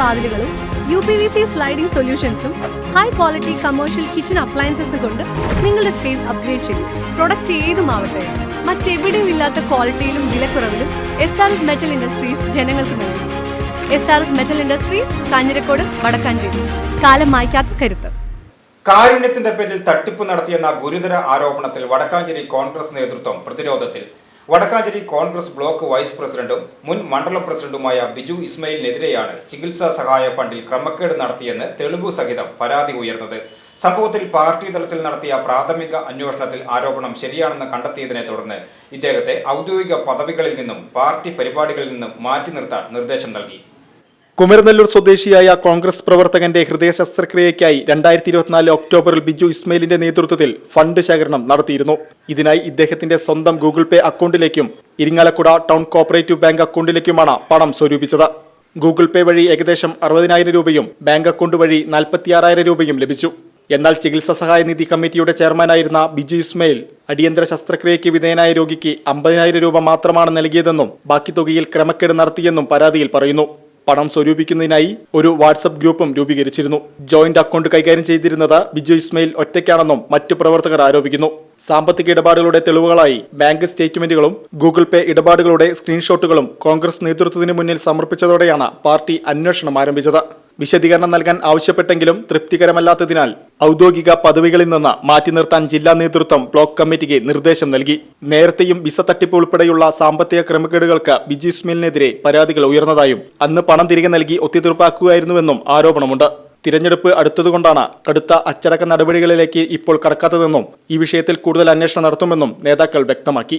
വാതിലുകളും U P V C sliding സൊല്യൂഷൻസും high quality commercial kitchen അപ്ലയൻസസും കൊണ്ട് നിങ്ങളുടെ സ്പേസ് അപ്ഗ്രേഡ് ചെയ്യും പ്രൊഡക്റ്റ് ഏതുമാവട്ടെ മറ്റെവിടെയും ഇല്ലാത്ത ക്വാളിറ്റിയിലും വിലക്കുറവിലും S R S metal industries ജനങ്ങൾക്ക് നൽകും. S R S metal industries Kanjirakode Wadakkanchery. കാലം മായ്ക്കാത്ത കരുത്ത്. കാരുണ്യത്തിന്റെ പേരിൽ തട്ടിപ്പ് നടത്തിയെന്ന ഗുരുതര ആരോപണത്തിൽ വടക്കാഞ്ചേരി കോൺഗ്രസ് നേതൃത്വം പ്രതിരോധത്തിൽ. വടക്കാഞ്ചേരി കോൺഗ്രസ് ബ്ലോക്ക് വൈസ് പ്രസിഡന്റും മുൻ മണ്ഡലം പ്രസിഡന്റുമായ ബിജു ഇസ്മയിലിനെതിരെയാണ് ചികിത്സാ സഹായ ഫണ്ടിൽ ക്രമക്കേട് നടത്തിയെന്ന് തെളിവു സഹിതം പരാതി ഉയർന്നത്. സംഭവത്തിൽ പാർട്ടി തലത്തിൽ നടത്തിയ പ്രാഥമിക അന്വേഷണത്തിൽ ആരോപണം ശരിയാണെന്ന് കണ്ടെത്തിയതിനെ തുടർന്ന് ഇദ്ദേഹത്തെ ഔദ്യോഗിക പദവികളിൽ നിന്നും പാർട്ടി പരിപാടികളിൽ നിന്നും മാറ്റി നിർത്താൻ നിർദ്ദേശം നൽകി. കുമരനെല്ലൂർ സ്വദേശിയായ കോൺഗ്രസ് പ്രവർത്തകന്റെ ഹൃദയ ശസ്ത്രക്രിയയ്ക്കായി രണ്ടായിരത്തി ഇരുപത്തിനാല് ഒക്ടോബറിൽ ബിജു ഇസ്മയിലിന്റെ നേതൃത്വത്തിൽ ഫണ്ട് ശേഖരണം നടത്തിയിരുന്നു. ഇതിനായി ഇദ്ദേഹത്തിന്റെ സ്വന്തം ഗൂഗിൾ പേ അക്കൗണ്ടിലേക്കും ഇരിങ്ങാലക്കുട ടൗൺ കോപ്പറേറ്റീവ് ബാങ്ക് അക്കൗണ്ടിലേക്കുമാണ് പണം സ്വരൂപിച്ചത്. ഗൂഗിൾ പേ വഴി ഏകദേശം അറുപതിനായിരം രൂപയും ബാങ്ക് അക്കൗണ്ട് വഴി നാൽപ്പത്തിയാറായിരം രൂപയും ലഭിച്ചു. എന്നാൽ ചികിത്സാ സഹായ നിധി കമ്മിറ്റിയുടെ ചെയർമാനായിരുന്ന ബിജു ഇസ്മയിൽ അടിയന്തര ശസ്ത്രക്രിയയ്ക്ക് വിധേയനായ രോഗിക്ക് അമ്പതിനായിരം രൂപ മാത്രമാണ് നൽകിയതെന്നും ബാക്കി തുകയിൽ ക്രമക്കേട് നടത്തിയെന്നും പരാതിയിൽ പറയുന്നു. പണം സ്വരൂപിക്കുന്നതിനായി ഒരു വാട്സപ്പ് ഗ്രൂപ്പും രൂപീകരിച്ചിരുന്നു. ജോയിന്റ് അക്കൗണ്ട് കൈകാര്യം ചെയ്തിരുന്നത് ബിജു ഇസ്മയിൽ ഒറ്റയ്ക്കാണെന്നും മറ്റു പ്രവർത്തകർ ആരോപിക്കുന്നു. സാമ്പത്തിക ഇടപാടുകളുടെ തെളിവുകളായി ബാങ്ക് സ്റ്റേറ്റ്മെന്റുകളും ഗൂഗിൾ പേ ഇടപാടുകളുടെ സ്ക്രീൻഷോട്ടുകളും കോൺഗ്രസ് നേതൃത്വത്തിന് മുന്നിൽ സമർപ്പിച്ചതോടെയാണ് പാർട്ടി അന്വേഷണം ആരംഭിച്ചത്. വിശദീകരണം നൽകാൻ ആവശ്യപ്പെട്ടെങ്കിലും തൃപ്തികരമല്ലാത്തതിനാൽ ഔദ്യോഗിക പദവികളിൽ നിന്ന് മാറ്റി നിർത്താൻ ജില്ലാ നേതൃത്വം ബ്ലോക്ക് കമ്മിറ്റിക്ക് നിർദ്ദേശം നൽകി. നേരത്തെയും വിസ തട്ടിപ്പ് ഉൾപ്പെടെയുള്ള സാമ്പത്തിക ക്രമക്കേടുകൾക്ക് ബിജു ഇസ്മയിലിനെതിരെ പരാതികൾ ഉയർന്നതായും അന്ന് പണം തിരികെ നൽകി ഒത്തുതീർപ്പാക്കുകയായിരുന്നുവെന്നും ആരോപണമുണ്ട്. തിരഞ്ഞെടുപ്പ് അടുത്തതുകൊണ്ടാണ് കടുത്ത അച്ചടക്ക നടപടികളിലേക്ക് ഇപ്പോൾ കടക്കാത്തതെന്നും ഈ വിഷയത്തിൽ കൂടുതൽ അന്വേഷണം നടത്തുമെന്നും നേതാക്കൾ വ്യക്തമാക്കി.